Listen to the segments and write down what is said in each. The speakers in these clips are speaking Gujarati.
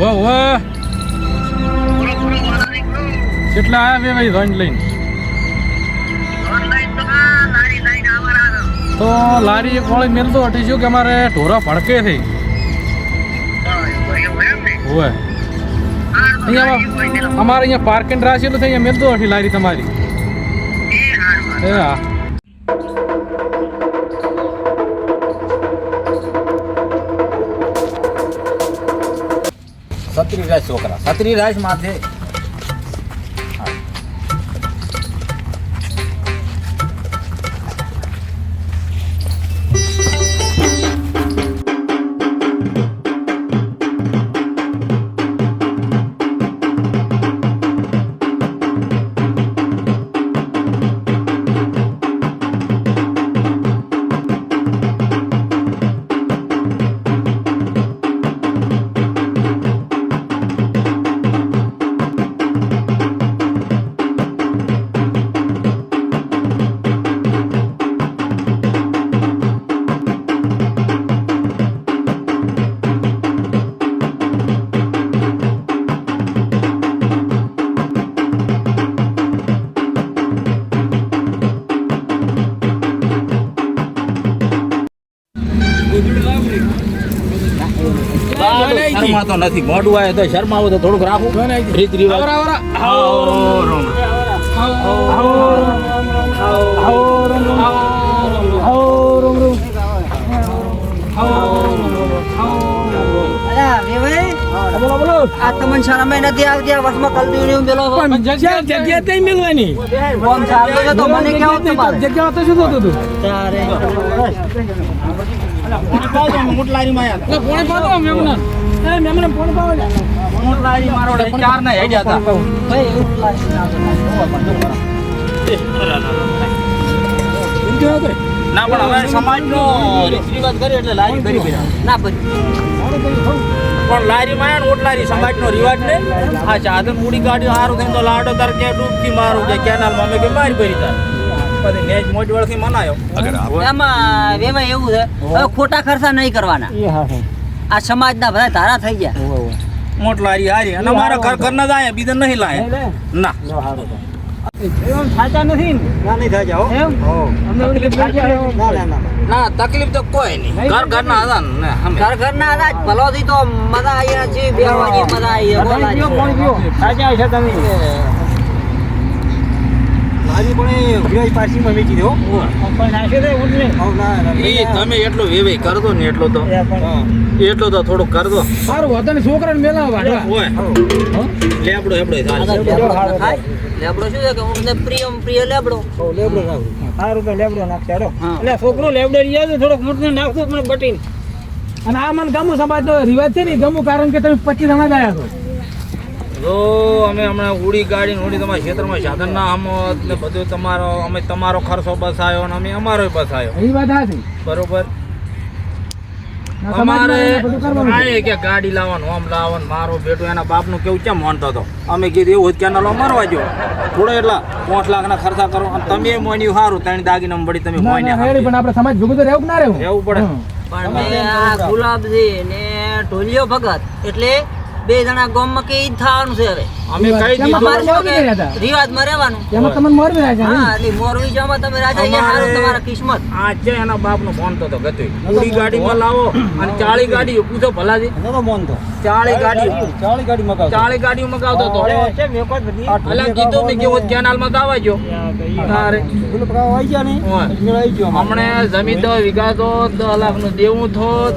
હો હો. કેટલા આવ્યા બે ભાઈ ધોન લઈને તો લારી એક વાળી મેલતો હટી શું કે અમારે ઢોરા ભડકે થઈ હોય અહીંયા અમારે અહીંયા પાર્કિંગ રાશી એટલે અહીંયા મેલતો હટી લારી તમારી. એ હા. સત્રી રાજ છોકરા. સત્રી રાજ માથે શરમાતો નથી. મોઢું આવે તો શરમાવો તો થોડુંક રાખું. રીત રિવાજ. આ તમને શરમે નથી આવતી આ વર્ષમાં કલદી ને પેલો પણ જગ્યા જગ્યા તઈ મેલવાની. ફોન ચાલતો છે તો મને કેવો તમારે? જગ્યા તો શું થતું હતું? તારે મોટલારીમાં આયા. એટલે કોણે પાડો મેમના એ મેમને ફોન પાડો લે. મોટલારી મારો વડે ચાર ના હેડ્યા હતા. ભાઈ એવું લાગે ના તો. પણ હવે સમાજનો રીત રિવાજ કરે એટલે લારી કરી ના ભાઈ પણ લારી માં આયા ને ઓટલારી સમાજનો રિવાજ ને આ ચાદર મૂડી કાઢ્યો હારું થઈને તો લાડો તાર કે ડૂબકી મારું કે કેનાલમાં કે મારી ભરી તાર. પછી નેજ મોજ વળથી મનાયો. એમાં એવું છે હવે ખોટા ખર્ચા નહીં કરવાના. આ સમાજના બધા ધારા થઈ ગયા. મોટલારી હારી. અને મારા ઘર ઘર ના જાય બીજા નહીં લાય. ના. સાચા નથી ના? નહીં થાય જાઓ એમ? ના તકલીફ તો કોઈ નહીં. ઘર ઘર ના હતા ઘર ઘર ના હતા ભલો થી તો મજા આવી છે બેહવાની મજા આવી છે બોલાની. સાચા છે તમે એ તમે એટલો વેવે કરદો ને એટલો તો. એટલો તો થોડુંક કર દો સારું હતો ને છોકરાને મેલાવા હોય. લેબડો તો લેબડો લેબડો શું છે કે ઊંઘને પ્રિયમ પ્રિય લેબડો? હા. એટલે છોકરો લેબડો રહ્યા છે થોડોક મોટો નાખતો પણ બટીન. અને આ મને ગમું સમાજ નો રિવાજ છે ને ગમું કારણ કે તમે પચીસ જણા જ આવ્યા છો. તો અમે હમણાં ઉડી ગાડી ઉડી તમારા ક્ષેત્રમાં સાધન ના આમત ને બધું તમારો અમે તમારો ખર્ચો બસાયો અને અમે અમારો બસાયો. એ વાત હાચી બરોબર? અમારે સમાજમાં બધું કરવાનું છે. આ કે ગાડી લાવવાનું આમ લાવવાનું મારો બેટો એના બાપનું કેવું કેમ માનતો હતો? અમે કીધું એવું કેનાલો મારવા જો થોડો એટલા પાંચ લાખના ખર્ચા કરો અને તમે મોન્યું સારું ત્રણ દાગીના વળી તમે ના, ના, મોન્યા રેડી, પણ આપણે સમાજ ભેગું તો રહેવું ના રહેવું? રહેવું પડે. પણ આ ગુલાબજી ને ઢોલિયો ભગત એટલે બે જણા ગામમાં કે ઈ જ થવાનું છે હવે. અમે કહી દીધું. રિવાજમાં રહેવાનું. એમાં તમને મોરબી રાજા હા એટલે મોરવી જામાં તમે રાજા એ હારું તમારા કિસ્મત. આ છે એના બાપનો ફોન તો ગતો. પૂરી ગાડીમાં લાવો અને ચાળી ગાડી પૂછો ભલાજી. ચાળી ગાડી ચાળી ગાડી મગાવતો હતો. અલા કીધું મેં કેનાલમાં દાવા જો તારે હોય. હમણે જમીન તો તો દસ લાખનું. દેવું થોત.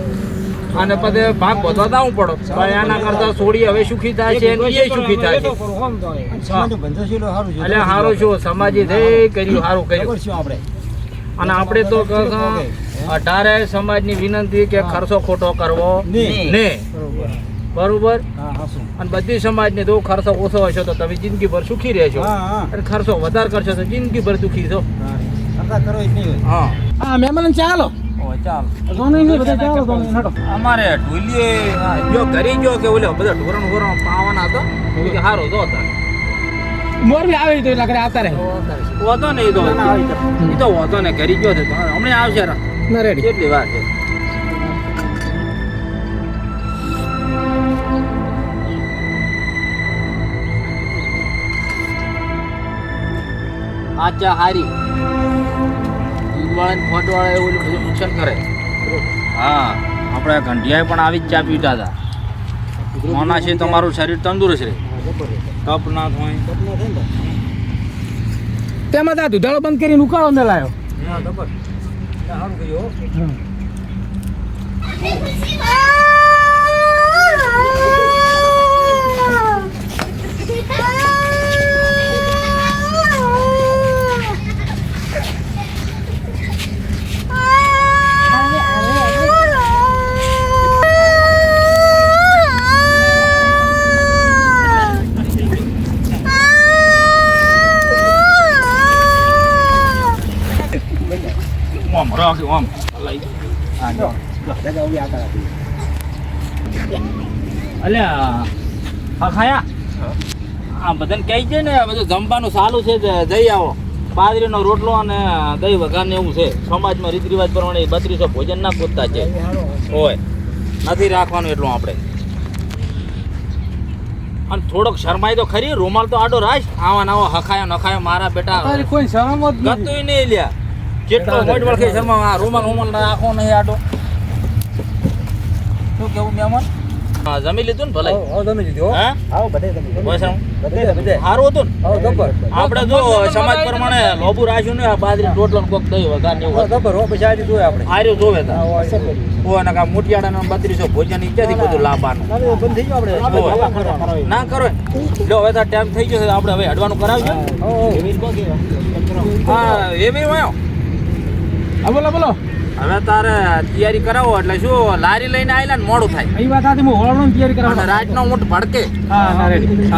અને પછી ભાગ બધો દાવું પડો. પણ એના કરતા સોડી હવે સુખી થાય છે એ સુખી થાય છે. એટલે સારું શું સમાજી થઈ કર્યું સારું કર્યું. અને આપણે તો અઢારે સમાજની વિનંતી કે ખર્ચો ખોટો કરવો નહીં. નહીં બરોબર? અને બધી સમાજને જો ખર્ચો ઓછો હશે તો તમે જિંદગીભર સુખી રહેશો. અને ખર્ચો વધારે કરશો તો જિંદગીભર દુખી છો. હા મહેમાન ચાલો. ચાલ. અમારે ઢોલીએ જો ઘરે ગયો કે ઓલે બધા ઢોરણ ઢોરણ પાવાના હતો કે હારો જો હતા આવી તો એટલે આવતા રહે. વધો તો એ ને ઘરે ગયો છે આવશે ના કેટલી વાર છે? આચા હારી. દૂધવાળા ફોટવાળા એવું બધું નુકસાન કરે. હા આપણે ઘંટિયાએ પણ આવી જ ચા પીતા હતા. મોના છે તમારું શરીર તંદુરસ્ત રહે. કપ ના થાય. તેમાં તો આ દુધાળો બંધ કરીને ઉકાળો ને લાયો ઓમ રાખી ઓમ લઈ અલ્યા હા ખાયા? આ બધાને કહી છે ને બધું જમવાનું સારું છે જઈ આવો. બાજરીનો રોટલો અને દહીં વઘાર ને એવું છે. સમાજમાં રીત રિવાજ પ્રમાણે બત્રીસો ભોજન ના પૂછતા છે. હોય. નથી રાખવાનું એટલું આપણે. અને થોડોક શરમાય તો ખરી. રૂમાલ તો આડો રાખ. આવા નવો હખાયો નખાયો મારા બેટા કોઈ શરમ જ નહીં લ્યા. કેટલો મોટ વળખે શર્મા આ રૂમાલ રૂમાલ રાખો નહીં આડો. શું કેવું મેમન હા જમી લીધું ને ભલે હા. બસ આમ. સારું હતું ને? આપણે જો સમાજ પ્રમાણે લોબુ રાખ્યું ને આ બાજરી ટોટલ કોક દઈ વઘાર ને એવું હતું. આર્યું જોવે તા. ઓ અને કા ને બત્રીસો ભોજન ક્યાંથી બધું લાવવાનું? ના કરો. જો હવે તો ટાઈમ થઈ ગયો છે આપણે હવે હડવાનું કરાવજો. હા એવી વાયો હા બોલો બોલો. હવે તારે તૈયારી કરાવો એટલે શું લારી લઈને આવેલા ને મોડું થાય. એ વાત હતી હું હોળનો તૈયારી કરાવવાનો. રાતનો ઊંટ ભડકે. હા ના રેડી.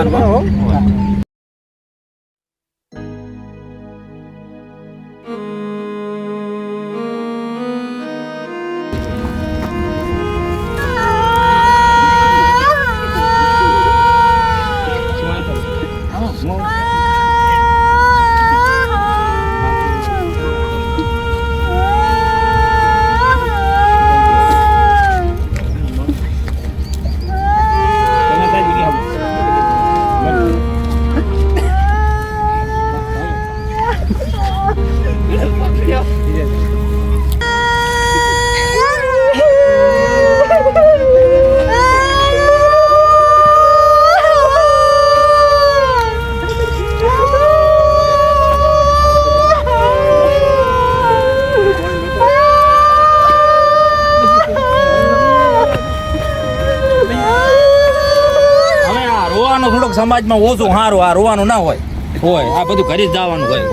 સમાજમાં ઓછું સારું આ રોવાનું ના હોય. હોય આ બધું ઘરે જ જવાનું હોય.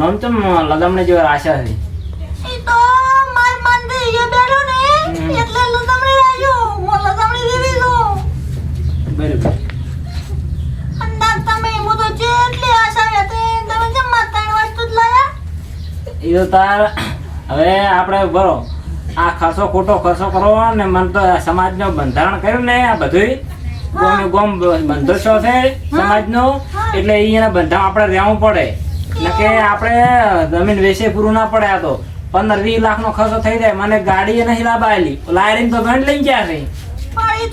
નોમચમ લદમને જેવા આશા છે. ઈ તો માર મંદિર એ બેઠો ને એટલે લસમણી રાખ્યું. હું લસમણી દેવી છું. બરોબર. અંદાજ તમે હું તો આશા હતી તમે વસ્તુ જ લાયા. એ તો તાર હવે આપણે બરો આ ખર્ચો ખોટો ખર્ચો કરો ને મને તો આ સમાજનું બંધારણ કર્યું ને આ બધું ગોમે ગોમ બંધો છો સમાજનો. એટલે એના બંધારણ આપણે રહેવું પડે. ને કે આપણે જમીન વેચે પૂરું ના પડે આ તો. પંદર વીસ લાખ નો ખર્ચો થઈ જાય. મને ગાડી એ નહીં લાબાયેલી. લાયરિંગ તો ગંઢ લઈ ગયા છે. પણ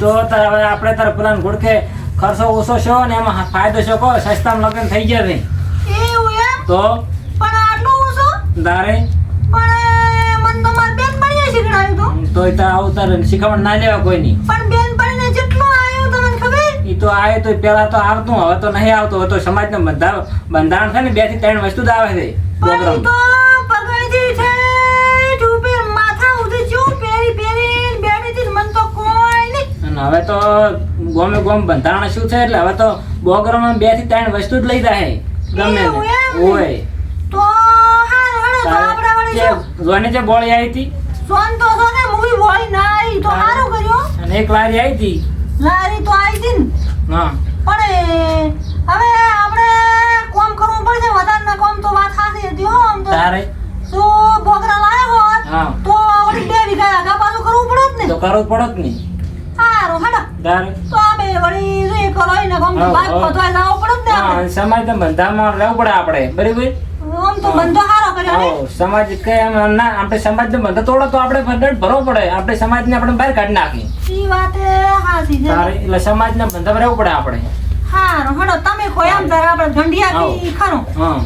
તો હવે આપણે તાર પેલા ઘોડકે ખર્ચો ઓછો છો ને એમાં ફાયદો છો કહો સસ્તામાં લગ્ન થઈ ગયા છે. તો તારે પણ મન તો માર બેન પણીએ શીખડાયું તો. તો એ તાર આવું તારે શીખવણ ના લેવા કોઈની. પણ બેન પણીને જેટલું આવ્યું તમને ખબર? ઈ તો આવે તો પેલા તો આવતું હવે તો નહીં આવતું હવે તો સમાજનું બંધારણ બંધારણ છે ને બેથી ત્રણ વસ્તુ જ આવે છે પ્રોગ્રામ તો પગડી છે ઉપર માથા ઉધી ચૂ પેરી પેરી બેઠી મન તો કોઈ નહીં. અને હવે તો ગોમે ગોમ બંધારણ શું છે એટલે હવે તો બોગરમાં બેથી ત્રણ વસ્તુ જ લઈ જાય ગમે તે. ઓય જોને જે બોળી આવી હતી. સોન તો મૂવી ના આવી તો સારું કર્યું અને એક લારી આવી હતી. લારી તો આવી હતી ને. હા. પણ હવે આપણે કોમ કરવું પડશે વધારે કોમ તો વાત સાચી હતી હો આમ તો. તારે? તો બોગરા લાયો હોત તો બે વીઘા આગા પાછું કરવું પડત ને. તો કરવું પડત નહીં સારું તારે? તો અમે વળી જે કરો એને કોમ બાદ હા. પતવાય પડત ને આપણે. સમાજ રહેવું પડે આપણે. બરાબર? આમ તો બંધો સારો કર્યો ને સમાજ કે ના આપણે સમાજનો બંધ તોડો તો આપણે દંડ ભરવો પડે. આપણે સમાજને આપણે બહાર કાઢી નાખી ઈ વાત એ હાચી છે તારે એટલે સમાજના બંધમાં રહેવું પડે આપણે. હારો હડો તમે કોઈ આમ આપણે ઢંઢિયા. થી ખરું. હા.